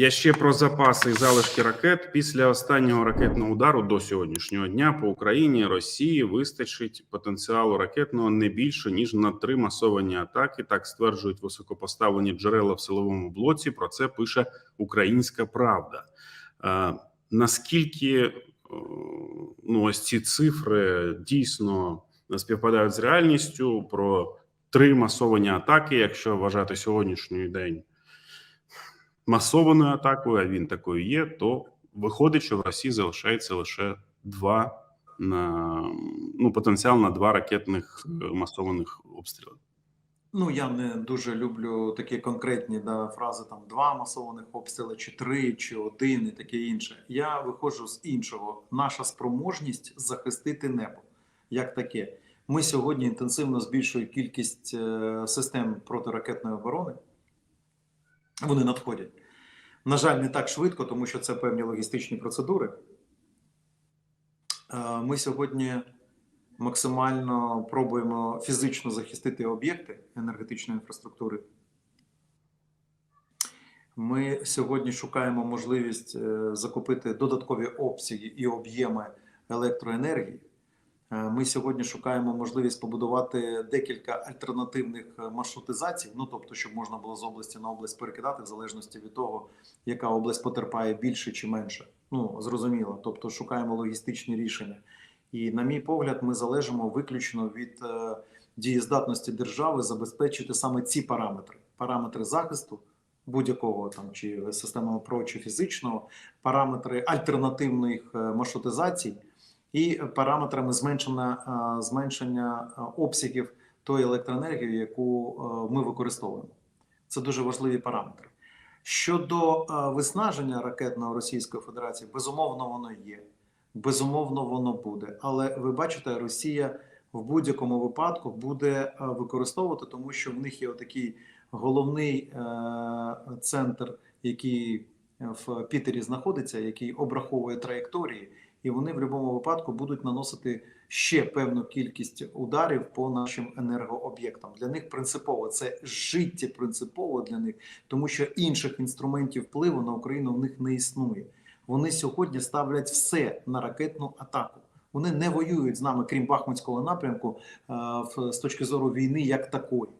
Я ще про запаси і залишки ракет. Після останнього ракетного удару до сьогоднішнього дня по Україні Росії вистачить потенціалу ракетного не більше ніж на три масовані атаки. Так стверджують високопоставлені джерела в силовому блоці. Про це пише Українська Правда. Е, наскільки е, ну ось ці цифри дійсно співпадають з реальністю про три масовані атаки, якщо вважати сьогоднішній день масованою атакою, а він такою є, то виходить, що в Росії залишається лише два на ну потенціал на два ракетних е, масованих обстріли. Ну, я не дуже люблю такі конкретні да, фрази там два масованих обстріли, чи три, чи один, і таке інше. Я виходжу з іншого. Наша спроможність захистити небо як таке. Ми сьогодні інтенсивно збільшуємо кількість е, систем протиракетної оборони. Вони надходять. На жаль, не так швидко, тому що це певні логістичні процедури. Е, Ми сьогодні максимально пробуємо фізично захистити об'єкти енергетичної інфраструктури. Ми сьогодні шукаємо можливість е, закупити додаткові обсяги і об'єми електроенергії. Е, Ми сьогодні шукаємо можливість побудувати декілька альтернативних е, маршрутизацій, ну тобто, щоб можна було з області на область перекидати, в залежності від того, яка область потерпає більше чи менше. Ну зрозуміло. Тобто, шукаємо логістичні рішення. І, на мій погляд, ми залежимо виключно від е, дієздатності держави забезпечити саме ці параметри: параметри захисту будь-якого там чи системного ПРО, чи фізичного, параметри альтернативних маршрутизацій і параметрами зменшення, е, зменшення е, обсягів тої електроенергії, яку е, ми використовуємо. Це дуже важливі параметри. Щодо е, виснаження ракетного Російської Федерації, безумовно, воно є. Безумовно, воно буде. Але ви бачите, Росія в будь-якому випадку буде використовувати, тому що в них є такий головний центр, який в Пітері знаходиться, який обраховує траєкторії, і вони в будь-якому випадку будуть наносити ще певну кількість ударів по нашим енергооб'єктам. Для них принципово це життя принципово для них, тому що інших інструментів впливу на Україну в них не існує. Вони сьогодні ставлять все на ракетну атаку. Вони не воюють з нами, крім Бахмутського напрямку, е, з точки зору війни як такої.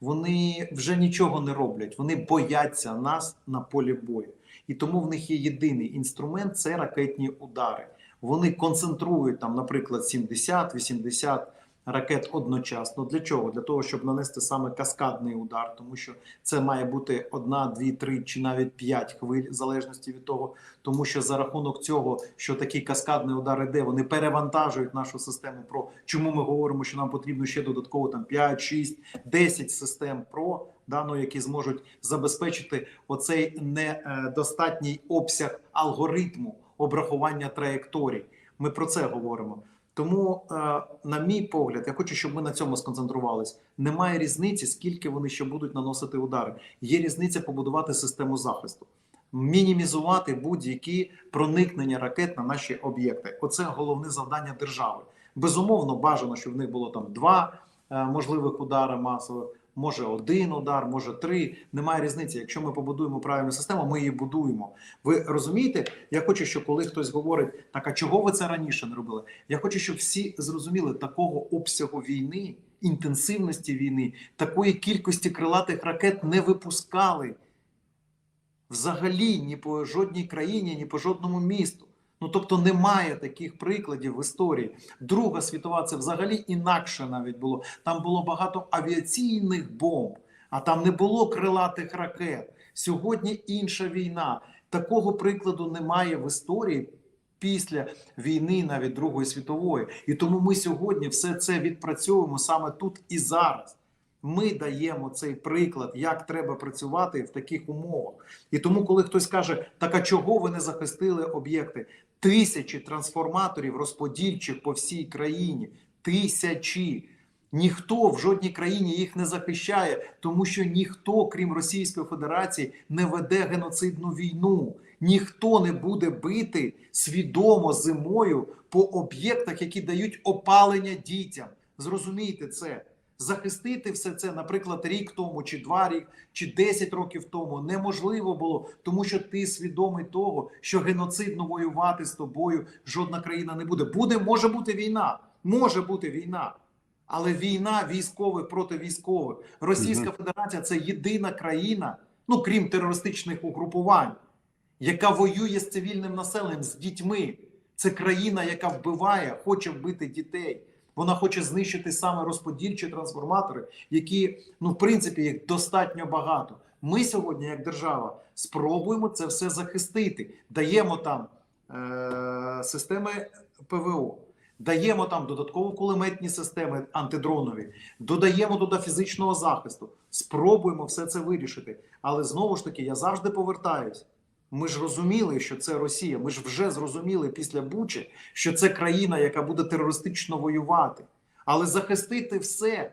Вони вже нічого не роблять. Вони бояться нас на полі бою. І тому в них є єдиний інструмент це ракетні удари. Вони концентрують там, наприклад, 70-80 ракет одночасно. Для чого? Для того, щоб нанести саме каскадний удар, тому що це має бути одна, дві, три чи навіть п'ять хвиль, в залежності від того, тому що за рахунок цього, що такий каскадний удар іде, вони перевантажують нашу систему ПРО. Чому ми говоримо, що нам потрібно ще додатково там 5, 6, 10 систем ПРО, да, ну, які зможуть забезпечити оцей недостатній обсяг алгоритму обрахування траєкторій. Ми про це говоримо. Тому, е, на мій погляд, я хочу, щоб ми на цьому сконцентрувались. Немає різниці, скільки вони ще будуть наносити удари. Є різниця побудувати систему захисту, мінімізувати будь-які проникнення ракет на наші об'єкти. Оце головне завдання держави. Безумовно, бажано, щоб в них було там два е, можливих удари масових. Може один удар, може три. Немає різниці. Якщо ми побудуємо правильну систему, ми її будуємо. Ви розумієте? Я хочу, щоб коли хтось говорить, так а чого ви це раніше не робили? Я хочу, щоб всі зрозуміли такого обсягу війни, інтенсивності війни, такої кількості крилатих ракет не випускали взагалі ні по жодній країні, ні по жодному місту. Ну тобто немає таких прикладів в історії. Друга світова це взагалі інакше навіть було. Там було багато авіаційних бомб, а там не було крилатих ракет. Сьогодні інша війна. Такого прикладу немає в історії після війни, навіть Другої світової. І тому ми сьогодні все це відпрацьовуємо саме тут і зараз. Ми даємо цей приклад, як треба працювати в таких умовах. І тому, коли хтось каже, так а чого ви не захистили об'єкти? Тисячі трансформаторів розподільчих по всій країні. Тисячі. Ніхто в жодній країні їх не захищає, тому що ніхто, крім Російської Федерації, не веде геноцидну війну. Ніхто не буде бити свідомо зимою по об'єктах, які дають опалення дітям. Зрозумійте це. Захистити все це, наприклад, рік тому, чи два рік, чи 10 років тому неможливо було, тому що ти свідомий того, що геноцидно воювати з тобою жодна країна не буде. Буде, може бути війна, може бути війна. Але війна військових проти військових. Російська Федерація це єдина країна, ну крім терористичних угрупувань, яка воює з цивільним населенням, з дітьми. Це країна, яка вбиває, хоче вбити дітей. Вона хоче знищити саме розподільчі трансформатори, які, ну, в принципі, їх достатньо багато. Ми сьогодні, як держава, спробуємо це все захистити. Даємо там е- системи ПВО, даємо там додатково кулеметні системи антидронові, додаємо туди фізичного захисту. Спробуємо все це вирішити. Але знову ж таки, я завжди повертаюсь. Ми ж розуміли, що це Росія. Ми ж вже зрозуміли після Бучі, що це країна, яка буде терористично воювати. Але захистити все,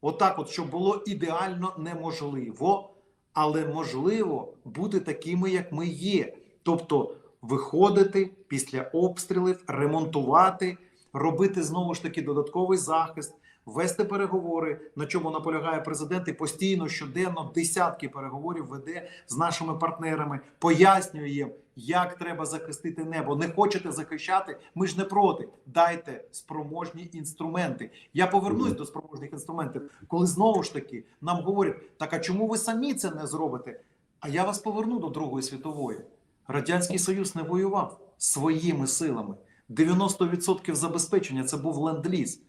отак, от, щоб було ідеально неможливо, але можливо бути такими, як ми є. Тобто виходити після обстрілів, ремонтувати, робити знову ж таки додатковий захист, вести переговори, на чому наполягає президент, і постійно щоденно десятки переговорів веде з нашими партнерами, пояснює їм, як треба захистити небо. Не хочете захищати? Ми ж не проти. Дайте спроможні інструменти. Я повернусь до спроможних інструментів, коли знову ж таки нам говорять: так а чому ви самі це не зробите? А я вас поверну до Другої світової. Радянський Союз не воював своїми силами. 90% забезпечення це був ленд-ліз.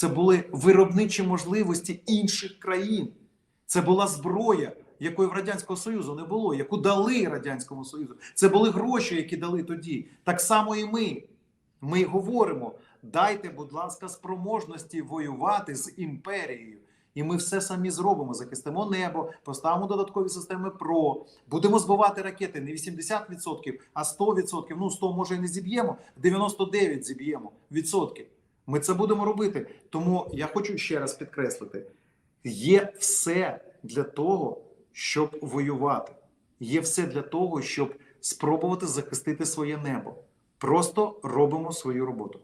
Це були виробничі можливості інших країн. Це була зброя, якої в Радянського Союзу не було, яку дали Радянському Союзу. Це були гроші, які дали тоді. Так само і ми. Ми говоримо: дайте, будь ласка, спроможності воювати з імперією. І ми все самі зробимо. Захистимо небо, поставимо додаткові системи ПРО, будемо збивати ракети не 80%, а 100%. Ну 100 може і не зіб'ємо, 99 зіб'ємо відсотків. Ми це будемо робити. Тому я хочу ще раз підкреслити: є все для того, щоб воювати. Є все для того, щоб спробувати захистити своє небо. Просто робимо свою роботу.